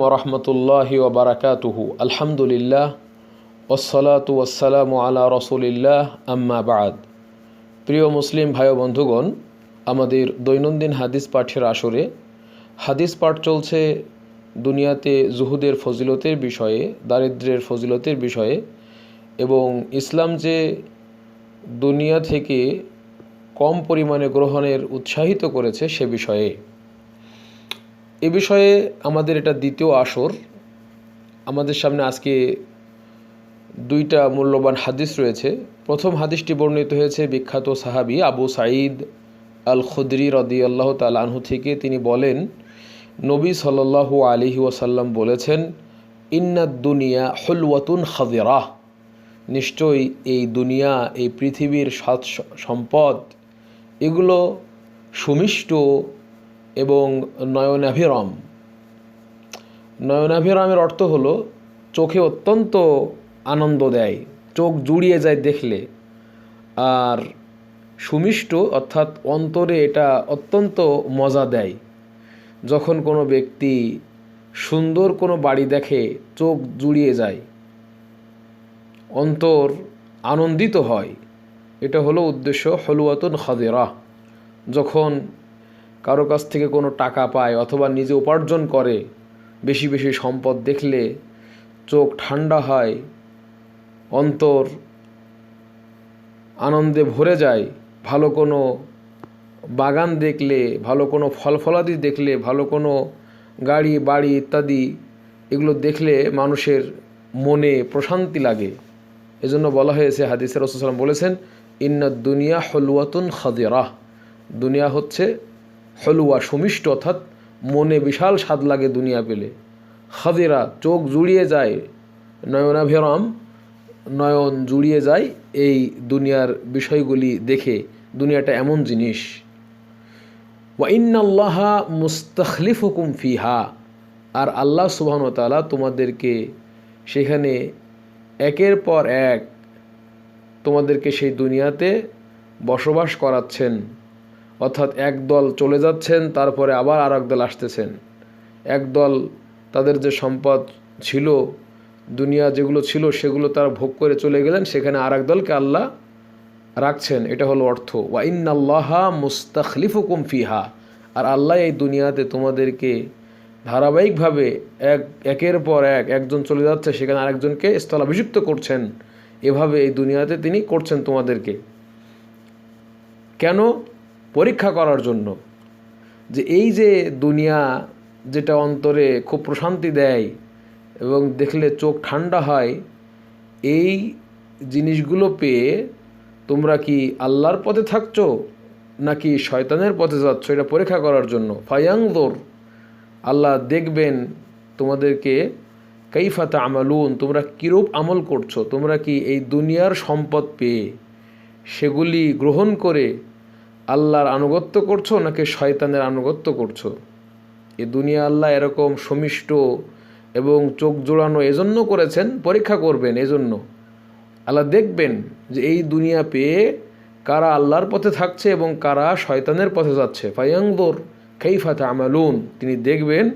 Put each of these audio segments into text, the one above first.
ওরহমতুল্লাহি ওবরাকাতুহু আলহামদুলিল্লাহ ওসলাতু ওসালামু আলা রসুলিল্লাহ, আম্মা বাদ। প্রিয় মুসলিম ভাই বন্ধুগণ, আমাদের দৈনন্দিন হাদিস পাঠের আসরে, হাদিস পাঠ চলছে দুনিয়াতে জুহুদের ফজিলতের বিষয়ে, দারিদ্রের ফজিলতের বিষয়ে এবং ইসলাম যে দুনিয়া থেকে কম পরিমাণে গ্রহণের উৎসাহিত করেছে সে বিষয়ে। এ বিষয়ে আমাদের এটা দ্বিতীয় আসর। আমাদের সামনে আজকে দুইটা মূল্যবান হাদিস রয়েছে। প্রথম হাদিসটি বর্ণিত হয়েছে বিখ্যাত সাহাবি আবু সাঈদ আল খুদরি রদি আল্লাহ তালাহু থেকে। তিনি বলেন, নবী সাল্লাহ আলিহি ওয়াসাল্লাম বলেছেন ইন্নাদ দুনিয়া হলওয়াতুন খাদিরাহ নিশ্চয়ই এই দুনিয়া, এই পৃথিবীর সাত সম্পদ, এগুলো সুমিষ্ট এবং নয়নাভিরম। নয়নাভিরমের অর্থ হলো, চোখে অত্যন্ত আনন্দ দেয়, চোখ জুড়িয়ে যায় দেখলে। আর সুমিষ্ট, অর্থাৎ অন্তরে এটা অত্যন্ত মজা দেয়। যখন কোনো ব্যক্তি সুন্দর কোনো বাড়ি দেখে, চোখ জুড়িয়ে যায়, অন্তর আনন্দিত হয়, এটা হলো উদ্দেশ্য হলুয়াতুন খাদেরা। যখন কারও কাছ থেকে কোনো টাকা পায় অথবা নিজে উপার্জন করে, বেশি বেশি সম্পদ দেখলে চোখ ঠান্ডা হয়, অন্তর আনন্দে ভরে যায়, ভালো কোনো বাগান দেখলে, ভালো কোনো ফল ফলাদি দেখলে, ভালো কোনো গাড়ি, বাড়ি ইত্যাদি এগুলো দেখলে মানুষের মনে প্রশান্তি লাগে। এজন্য বলা হয়েছে হাদিসের রসুলাম বলেছেন ইন্না দুনিয়া হলুয়াতুন খাদিরাহ দুনিয়া হচ্ছে হলুয়া সুমিষ্ট অর্থাৎ মনে বিশাল স্বাদ লাগে দুনিয়া পেলে। খাদিরা চোখ জুড়িয়ে যায় নয়নাভিরাম, নয়ন জুড়িয়ে যায় এই দুনিয়ার বিষয়গুলি দেখে, দুনিয়াটা এমন জিনিস। ওয়াইনাল্লাহা মুস্তাখলিফ হুকুম ফিহা, আর আল্লাহ সুবাহনতালা তোমাদেরকে সেখানে একের পর এক তোমাদেরকে সেই দুনিয়াতে বসবাস করাচ্ছেন। অর্থাৎ এক দল চলে যাচ্ছেন, তারপরে আবার আর দল আসতেছেন। এক দল তাদের যে সম্পদ ছিল, দুনিয়া যেগুলো ছিল, সেগুলো তারা ভোগ করে চলে গেলেন, সেখানে আর দলকে আল্লাহ রাখছেন। এটা হলো অর্থ। ওয়াইনাল্লাহা মুস্তাখলিফুকুম ফিহা। আর আল্লাহ এই দুনিয়াতে তোমাদেরকে ধারাবাহিকভাবে এক, একের পর এক একজন চলে যাচ্ছে, সেখানে আরেকজনকে স্থলাভিষিক্ত করছেন। এভাবে এই দুনিয়াতে তিনি করছেন তোমাদেরকে। কেন? পরীক্ষা করার জন্য যে এই যে দুনিয়া যেটা অন্তরে খুব প্রশান্তি দেয় এবং দেখলে চোখ ঠান্ডা হয়, এই জিনিসগুলো পেয়ে তোমরা কি আল্লাহর পথে থাকছো নাকি শয়তানের পথে যাচ্ছ? এটা পরীক্ষা করার জন্য। ফায়াংদোর আল্লাহ দেখবেন তোমাদেরকে কাইফাতা আমালুন তোমরা কীরূপ আমল করছ? তোমরা কি এই দুনিয়ার সম্পদ পেয়ে সেগুলি গ্রহণ করে আল্লাহর আনুগত্য করছ নাকি শয়তানের আনুগত্য করছ? এ দুনিয়া আল্লাহ এরকম সমিষ্ট এবং চোখ জোড়ানো এজন্য করেছেন, পরীক্ষা করবেন এজন্য। আল্লাহ দেখবেন যে এই দুনিয়া পেয়ে কারা আল্লাহর পথে থাকছে এবং কারা শয়তানের পথে যাচ্ছে। ফায়াংদোর খেইফাতে আমালুন তিনি দেখবেন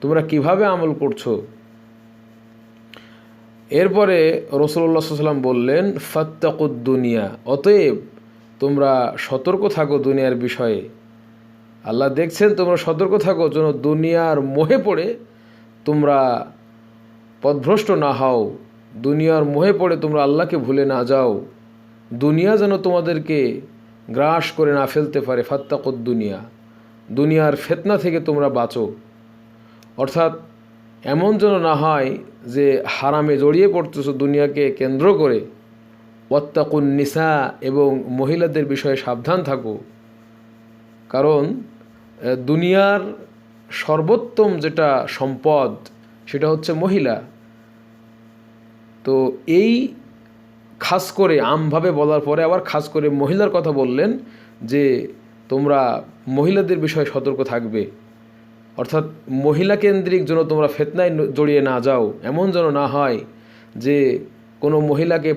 তোমরা কীভাবে আমল করছ। এরপরে রসুল্লাহ সাল্লাম বললেন, ফাত্তাকুদ দুনিয়া। অতএব তোমরা সতর্ক থাকো দুনিয়ার বিষয়ে। আল্লাহ দেখছেন তোমরা সতর্ক থাকো, যেন দুনিয়ার মোহে পড়ে তোমরা পথভ্রষ্ট না হও। দুনিয়ার মোহে পড়ে তোমরা আল্লাহকে ভুলে না যাও। দুনিয়া যেন তোমাদেরকে গ্রাস করে না ফেলতে পারে, ফাত্তাকুদ দুনিয়া। দুনিয়ার ফেতনা থেকে তোমরা বাঁচো। অর্থাৎ এমন যেন না হয় যে হারামে জড়িয়ে পড়তেছো দুনিয়াকে কেন্দ্র করে। ওয়াত্তাকুন নিসা এবং মহিলাদের বিষয়ে সাবধান থাকো। কারণ দুনিয়ার সর্বোত্তম যেটা সম্পদ, সেটা হচ্ছে মহিলা। তো এই খাস করে আমভাবে বলার পরে আবার খাস করে মহিলার কথা বললেন যে, তোমরা মহিলাদের বিষয়ে সতর্ক থাকবে। অর্থাৎ মহিলা কেন্দ্রিক যেন তোমরা ফেতনায় জড়িয়ে না যাও, এমন যেন না হয় যে, কোনো মহিলাকে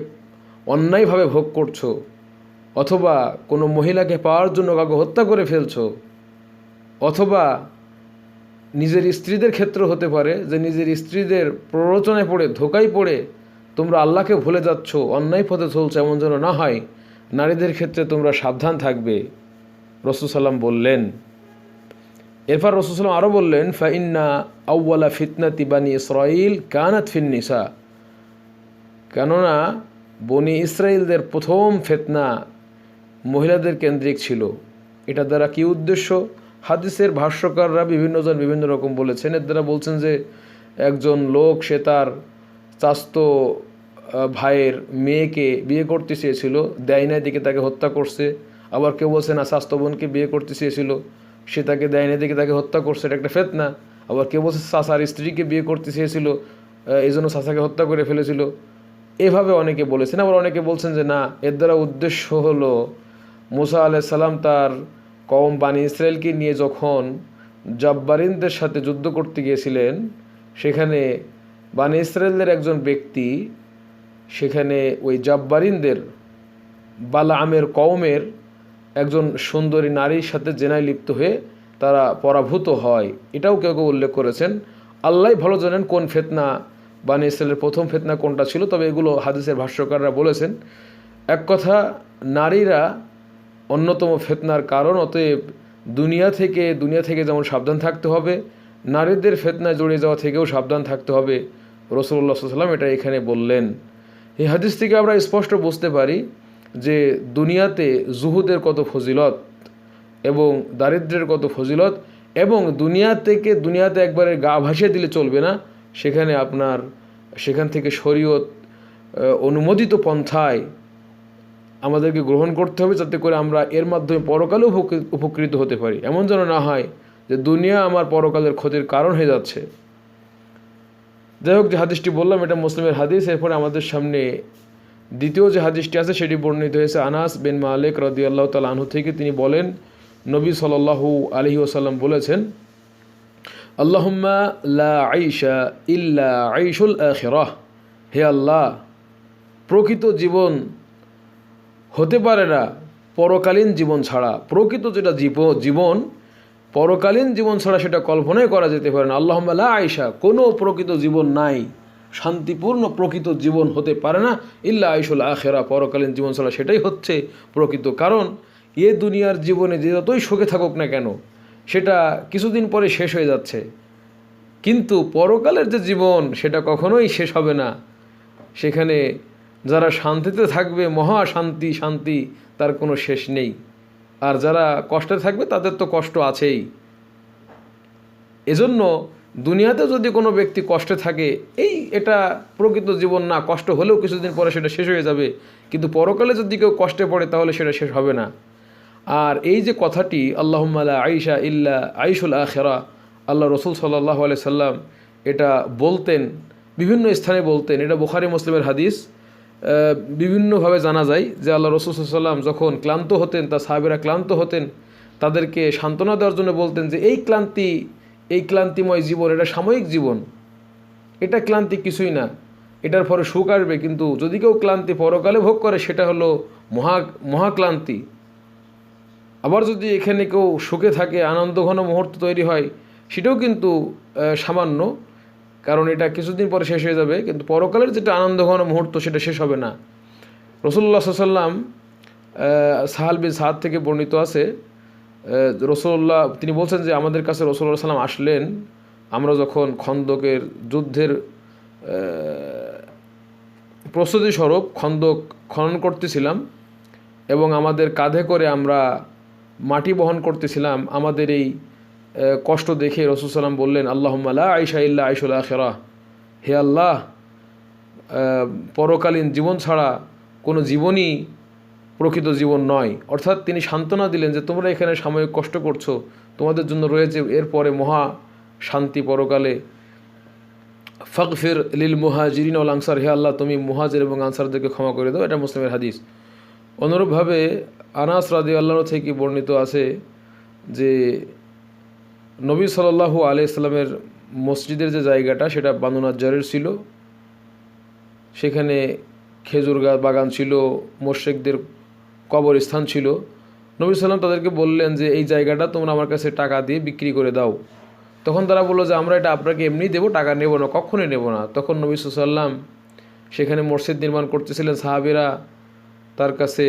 অন্যায়ভাবে ভোগ করছ, অথবা কোনো মহিলাকে পাওয়ার জন্য কাউকে হত্যা করে ফেলছো, অথবা নিজের স্ত্রীদের ক্ষেত্র হতে পারে যে নিজের স্ত্রীদের প্ররোচনায় পড়ে, ধোকায় পড়ে তোমরা আল্লাহকে ভুলে যাচ্ছ, অন্যায় পথে চলছো এমন যেন না হয়, নারীদের ক্ষেত্রে তোমরা সাবধান থাকবে। রসুল সাল্লাম বললেন, এরপর রসুল সাল্লাম আরও বললেন ফাইন্না আউ্বালা ফিতনা তিবানি ইসরাইল কানাত ফিন নিসা। কেননা বনি ইসরায়েলদের প্রথম ফেতনা মহিলাদের কেন্দ্রিক ছিল। এটা দ্বারা কি উদ্দেশ্য? হাদিসের ভাষ্যকাররা বিভিন্নজন বিভিন্ন রকম বলেছেন। এর দ্বারা বলছেন যে, একজন লোক, সে তার চাস্ত ভাইয়ের মেয়েকে বিয়ে করতে চেয়েছিল, দেয় নাই দিকে তাকে হত্যা করছে। আবার কেউ বলছে, না স্বাস্থ্য বোনকে বিয়ে করতে চেয়েছিল। সে তাকে দেয় নাই দিকে তাকে হত্যা করছে, এটা একটা ফেতনা। আবার কেউ বলছে চাষার স্ত্রীকে বিয়ে করতে চেয়েছিল এই জন্য চাষাকে হত্যা করে ফেলেছিল। এভাবে অনেকে বলেছেন। আবার অনেকে বলছেন যে, না, এর দ্বারা উদ্দেশ্য হলো মুসা আলাইসাল্লাম তার কম বানি ইসরায়েলকে নিয়ে যখন জব্বারিনদের সাথে যুদ্ধ করতে গিয়েছিলেন, সেখানে বানি ইসরায়েলদের একজন ব্যক্তি, সেখানে ওই জব্বারিনদের বালা আমের কওমের একজন সুন্দরী নারীর সাথে জেনায় লিপ্ত হয়ে তারা পরাভূত হয়। এটাও কেউ কেউ উল্লেখ করেছেন। আল্লাহ ভালো জানেন কোন ফেতনা বানি ইসরায়েলের প্রথম ফেতনা কোনটা ছিল? তবে এগুলো হাদিসের ভাষ্যকাররা বলেছেন, এক কথা, নারীরা অন্যতম ফেতনার কারণ, অতএব দুনিয়া থেকে দুনিয়া থেকে যেমন সাবধান থাকতে হবে, নারীদের ফেতনায় জড়িয়ে যাওয়া থেকেও সাবধান থাকতে হবে রসুল্লাহ সাল্লাম এটা এখানে বললেন। এই হাদিস থেকে আমরা স্পষ্ট বুঝতে পারি যে দুনিয়াতে জুহুদের কত ফজিলত এবং দারিদ্র্যের কত ফজিলত এবং দুনিয়া থেকে দুনিয়াতে একবারে গা ভাসিয়ে দিলে চলবে না। সেখানে আপনার, সেখান থেকে শরীয়ত অনুমোদিত পন্থায় আমাদেরকে গ্রহণ করতে হবে যাতে করে আমরা এর মাধ্যমে পরকালে উপকৃ- উপকৃত হতে পারি। এমন যেন না হয় যে দুনিয়া আমার পরকালের ক্ষতির কারণ হয়ে যাচ্ছে। যাই হোক, যে হাদিসটি বললাম, এটা মুসলিমের হাদিস। এরপরে আমাদের সামনে দ্বিতীয় যে হাদিসটি আছে, সেটি বর্ণিত হয়েছে আনাস বিন মালিক রদি আল্লাহ তাল আনহু থেকে। তিনি বলেন, নবী সাল্লাল্লাহু আলহি ওসাল্লাম বলেছেন আল্লাহুম্মা লা আইসা ইল্লা আইসুল আখিরাহ। হে আল্লাহ, প্রকৃত জীবন হতে পারে না পরকালীন জীবন ছাড়া। প্রকৃত যেটা জীব জীবন, পরকালীন জীবন ছাড়া সেটা কল্পনাই করা যেতে পারে না। আল্লাহ আয়সা কোনো প্রকৃত জীবন নাই। শান্তিপূর্ণ প্রকৃত জীবন হতে পারে না। ইল্লা আইসুল আখেরা পরকালীন জীবন ছাড়া সেটাই হচ্ছে প্রকৃত কারণ। এ দুনিয়ার জীবনে যে যতই সুখে থাকুক না কেন সেটা কিছুদিন পরে শেষ হয়ে যাচ্ছে। কিন্তু পরকালের যে জীবন, সেটা কখনোই শেষ হবে না। সেখানে যারা শান্তিতে থাকবে, মহা শান্তি শান্তি, তার কোনো শেষ নেই। আর যারা কষ্টে থাকবে, তাদের তো কষ্ট আছেই। এজন্য দুনিয়াতে যদি কোনো ব্যক্তি কষ্টে থাকে, এই এটা প্রকৃত জীবন না, কষ্ট হলেও কিছুদিন পরে সেটা শেষ হয়ে যাবে। কিন্তু পরকালে যদি কেউ কষ্টে পড়ে, তাহলে সেটা শেষ হবে না। আর এই যে কথাটি আল্লাহমালা আইসা ইল্লা আইসুল আখেরা আল্লাহ রসুল সাল্লাহ আলি সাল্লাম এটা বলতেন, বিভিন্ন স্থানে বলতেন। এটা বুখারি মুসলিমের হাদিস। বিভিন্নভাবে জানা যায় যে আল্লাহ রসুল সাল্লাম যখন ক্লান্ত হতেন তা সাহাবেরা ক্লান্ত হতেন, তাদেরকে সান্ত্বনা দেওয়ার জন্য বলতেন যে, এই ক্লান্তি, এই ক্লান্তিময় জীবন, এটা সাময়িক জীবন। এটা ক্লান্তি কিছুই না। এটার পরে সুখ আসবে। কিন্তু যদি কেউ ক্লান্তি পরকালে ভোগ করে, সেটা হলো মহা, মহাক্লান্তি। আবার যদি এখানে কেউ সুখে থাকে, আনন্দ ঘন মুহূর্ত তৈরি হয়, সেটাও কিন্তু সামান্য। কারণ এটা কিছুদিন পরে শেষ হয়ে যাবে, কিন্তু পরকালের যেটা আনন্দঘন মুহূর্ত, সেটা শেষ হবে না। রসুল্লাহ সাল্লাম সাহাল বিন সাদ থেকে বর্ণিত আছে রসুল্লাহ তিনি বলছেন যে আমাদের কাছে রসুল্লাহ সাল্লাম আসলেন, আমরা যখন খন্দকের যুদ্ধের প্রস্তুতি স্বরূপ খন্দক খনন করতেছিলাম, এবং আমাদের কাঁধে করে আমরা মাটি বহন করতেছিলাম, আমাদের এই কষ্ট দেখে রসুল সাল্লাম বললেন আল্লাহম্মালা আইসা ইল্লা আইসুল আখেরা। হে আল্লাহ পরকালীন জীবন ছাড়া কোনো জীবনই প্রকৃত জীবন নয়। অর্থাৎ তিনি সান্ত্বনা দিলেন যে, তোমরা এখানে সাময়িক কষ্ট করছ, তোমাদের জন্য রয়েছে এরপরে মহা শান্তি পরকালে। ফকফির লিল মুহাজিরিন ওল আনসার, হে আল্লাহ, তুমি মুহাজির এবং আনসারদেরকে ক্ষমা করে দাও। এটা মুসলিমের হাদিস। অনুরূপভাবে আনাস রাদি আল্লাহ থেকে বর্ণিত আছে যে নবী সাল্লাল্লাহু আলিয়া ইসলামের মসজিদের যে জায়গাটা, সেটা বানুনাজ্জারের ছিল। সেখানে খেজুর গাছ বাগান ছিল, মোর্শেকদের কবরস্থান ছিল। নবী সাল্লাম তাদেরকে বললেন যে, এই জায়গাটা তোমরা আমার কাছে টাকা দিয়ে বিক্রি করে দাও। তখন তারা বলল যে, আমরা এটা আপনাকে এমনি দেবো, টাকা নেব না, কখনোই নেব না। তখন নবী সাল্লাম সেখানে মসজিদ নির্মাণ করতেছিলেন সাহাবিরা। তার কাছে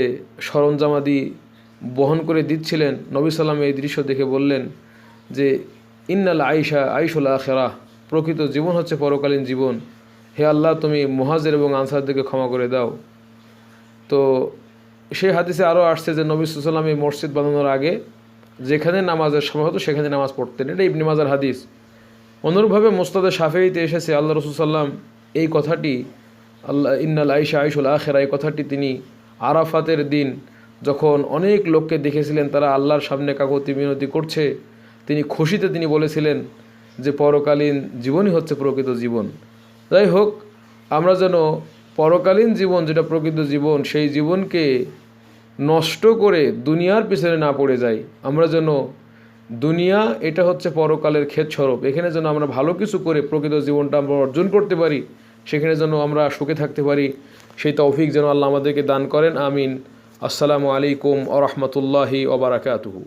সরঞ্জামাদি বহন করে দিচ্ছিলেন। নবী সাল্লাম এই দৃশ্য দেখে বললেন যে, ইন্নাল আইসা আইসুল আখেরা, প্রকৃত জীবন হচ্ছে পরকালীন জীবন। হে আল্লাহ, তুমি মহাজের এবং আনসারদেরকে ক্ষমা করে দাও। তো সেই হাদিসে আরও আসছে যে, নবী সাল্লাম এই মসজিদ বানানোর আগে যেখানে নামাজের সময় হতো, সেখানে নামাজ পড়তেন। এটা ইবনি মাজার হাদিস। অনুরূপভাবে মোস্তাদে সাফেইতে এসেছে, আল্লাহ রসুল সাল্লাম এই কথাটি, আল্লাহ, ইন্নাল আইসা আইসুল আখেরা, এই কথাটি তিনি আরাফাতের দিন, যখন অনেক লোককে দেখেছিলেন তারা আল্লাহর সামনে কাকতি মিনতি করছে, তিনি খুশিতে তিনি বলেছিলেন যে, পরকালীন জীবনই হচ্ছে প্রকৃত জীবন। যাই হোক, আমরা যেন পরকালীন জীবন, যেটা প্রকৃত জীবন, সেই জীবনকে নষ্ট করে দুনিয়ার পিছনে না পড়ে যাই। আমরা যেন দুনিয়া, এটা হচ্ছে পরকালের ক্ষেত এখানে যেন আমরা ভালো কিছু করে প্রকৃত জীবনটা আমরা অর্জন করতে পারি, সেখানে যেন আমরা সুখে থাকতে পারি। সেই তৌফিক যেন আল্লাহ আমাদেরকে দান করেন আমিন। আসসালামু আলাইকুম আ রহমতুল্লাহি ওবরাকাতুহু